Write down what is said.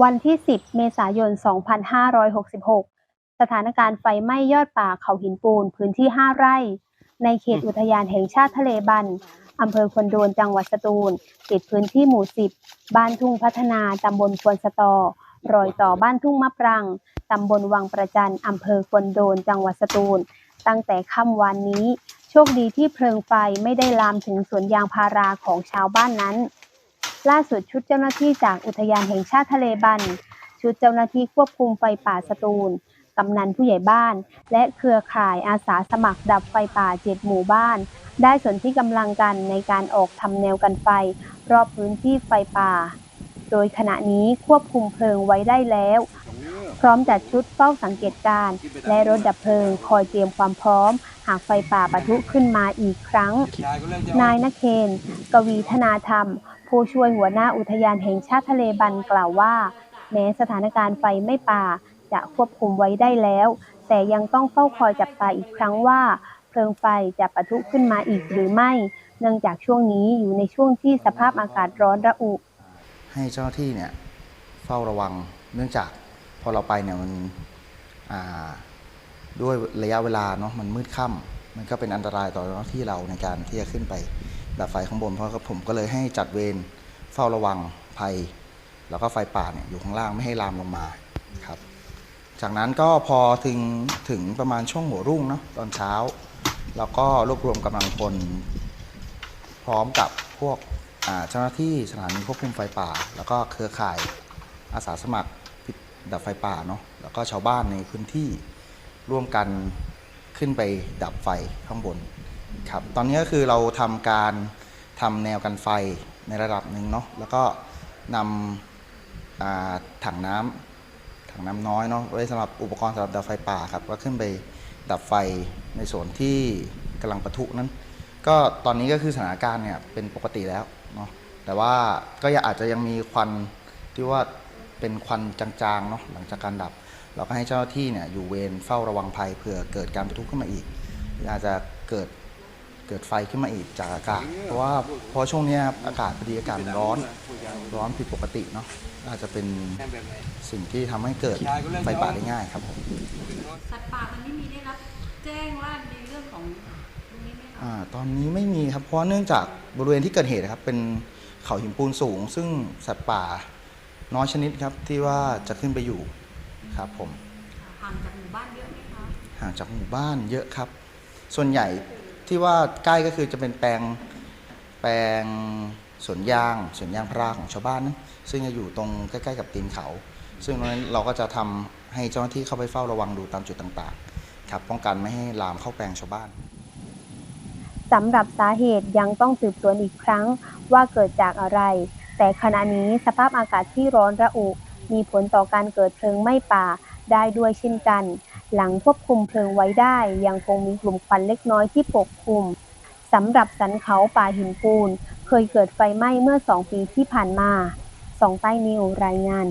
วันที่ 10 เมษายน 2566 สถานการณ์ไฟไหม้ยอดป่าเขาหินปูนพื้นที่ 5 ไร่ ในเขตอุทยานแห่งชาติทะเลบันอำเภอควนโดนจังหวัดสตูลติดพื้นที่หมู่ 10 บ้านทุ่งพัฒนา ตำบลควนสตอ รอยต่อบ้านทุ่งมะปรางตำบลวังประจันอำเภอควนโดนจังหวัดสตูล ตั้งแต่ค่ำวันนี้ โชคดีที่เพลิงไฟไม่ได้ลามถึงสวนยางพาราของชาวบ้านนั้น ล่าสุดชุดเจ้าหน้าที่จากอุทยานแห่งชาติทะเลบัน ชุดเจ้าหน้าที่ควบคุมไฟป่าสตูล กำนันผู้ใหญ่บ้าน และเครือข่ายอาสาสมัครดับไฟป่าเจ็ดหมู่บ้าน ได้สนที่กำลังกันในการออกทำแนวกันไฟ รอบพื้นที่ไฟป่า โดยขณะนี้ควบคุมเพลิงไว้ได้แล้ว พร้อมจัดชุดเฝ้าสังเกตการณ์และรถดับเพลิงคอยเตรียมความพร้อมหากไฟป่าปะทุขึ้นมาอีกครั้ง นายนเคน กวีธนาธรรม ผู้ช่วยหัวหน้าอุทยานแห่งชาติทะเลบันกล่าวว่า แม้สถานการณ์ไฟไม่ป่าจะควบคุมไว้ได้แล้ว แต่ยังต้องเฝ้าคอยจับตาอีกครั้งว่า เพลิงไฟจะปะทุขึ้นมาอีกหรือไม่ เนื่องจากช่วงนี้อยู่ในช่วงที่สภาพอากาศร้อนระอุ ให้เจ้าที่เนี่ยเฝ้าระวังเนื่องจากพอเราไปเนี่ยมันด้วยระยะเวลาเนาะมันมืดค่ำมันก็เป็นอันตรายต่อเจ้าหน้าที่เราในการที่จะขึ้นไป ดับไฟข้างบน เพราะผมก็เลยให้จัดเวรเฝ้าระวังภัย แล้วก็ไฟป่าเนี่ยอยู่ข้างล่างไม่ให้ลามลงมาครับ จากนั้นก็พอถึงถึงประมาณช่วงหัวรุ่งเนาะตอนเช้าเราก็รวบรวมกำลังพลพร้อมกับพวกเจ้าหน้าที่สถานีควบคุมไฟป่า แล้วก็เครือข่ายอาสาสมัครดับไฟป่าเนาะแล้วก็ชาวบ้านในพื้นที่ร่วมกันขึ้นไปดับไฟข้างบน ครับตอนนี้ก็คือเราทำการทำแนวกันไฟในระดับหนึ่งเนาะแล้วก็นำอ่าถังน้ำถังน้ำน้อยเนาะไว้สำหรับอุปกรณ์สำหรับดับไฟป่าครับก็ขึ้นไปดับไฟในส่วนที่กำลังปะทุนั้น ก็ตอนนี้ก็คือสถานการณ์เนี่ยเป็นปกติแล้วเนาะแต่ว่าก็ยังอาจจะยังมีควันที่ว่าเป็นควันจางๆเนาะหลังจากการดับ เราก็ให้เจ้าหน้าที่เนี่ยอยู่เวรเฝ้าระวังภัยเผื่อเกิดการปะทุขึ้นมาอีกอาจจะเกิด กิดไฟขึ้นมาอีกจากอากาศ เพราะว่าเพราะช่วงเนี้ยอากาศพอดีอากาศมันร้อน ร้อนผิดปกติเนาะอาจจะเป็นสิ่งที่ทำให้เกิดไฟป่าได้ง่ายครับผมสัตว์ป่าตอนนี้มีได้รับแจ้งว่าในเรื่องของตรงนี้ไหมคะอาตอนนี้ไม่มีครับเพราะเนื่องจากบริเวณที่เกิดเหตุนะครับเป็นเขาหินปูนสูง ซึ่งสัตว์ป่าน้อยชนิดครับที่ว่าจะขึ้นไปอยู่ครับผมห่างจากหมู่บ้านเยอะไหมคะห่างจากหมู่บ้านเยอะครับ ส่วนใหญ่ ที่ว่าใกล้ก็คือจะเป็นแปลงแปลงสวนยางสวนยางพาราของชาวบ้านนะซึ่งจะอยู่ตรงใกล้ๆกับตีนเขา ซึ่งตรงนั้นเราก็จะทำให้เจ้าหน้าที่เข้าไปเฝ้าระวังดูตามจุดต่างๆ ครับป้องกันไม่ให้ลามเข้าแปลงชาวบ้านสำหรับสาเหตุยังต้องสืบสวนอีกครั้งว่าเกิดจากอะไร แต่ขณะนี้สภาพอากาศที่ร้อนระอุ มีผลต่อการเกิดเพลิงไหม้ป่าได้ด้วยเช่นกัน หลังควบคุมเพลิงไว้ได้ ยังคงมีกลุ่มควันเล็กน้อยที่ปกคลุมสำหรับสันเขาป่าหินปูน เคยเกิดไฟไหม้เมื่อสองปีที่ผ่านมาสองใต้นิวรายงาน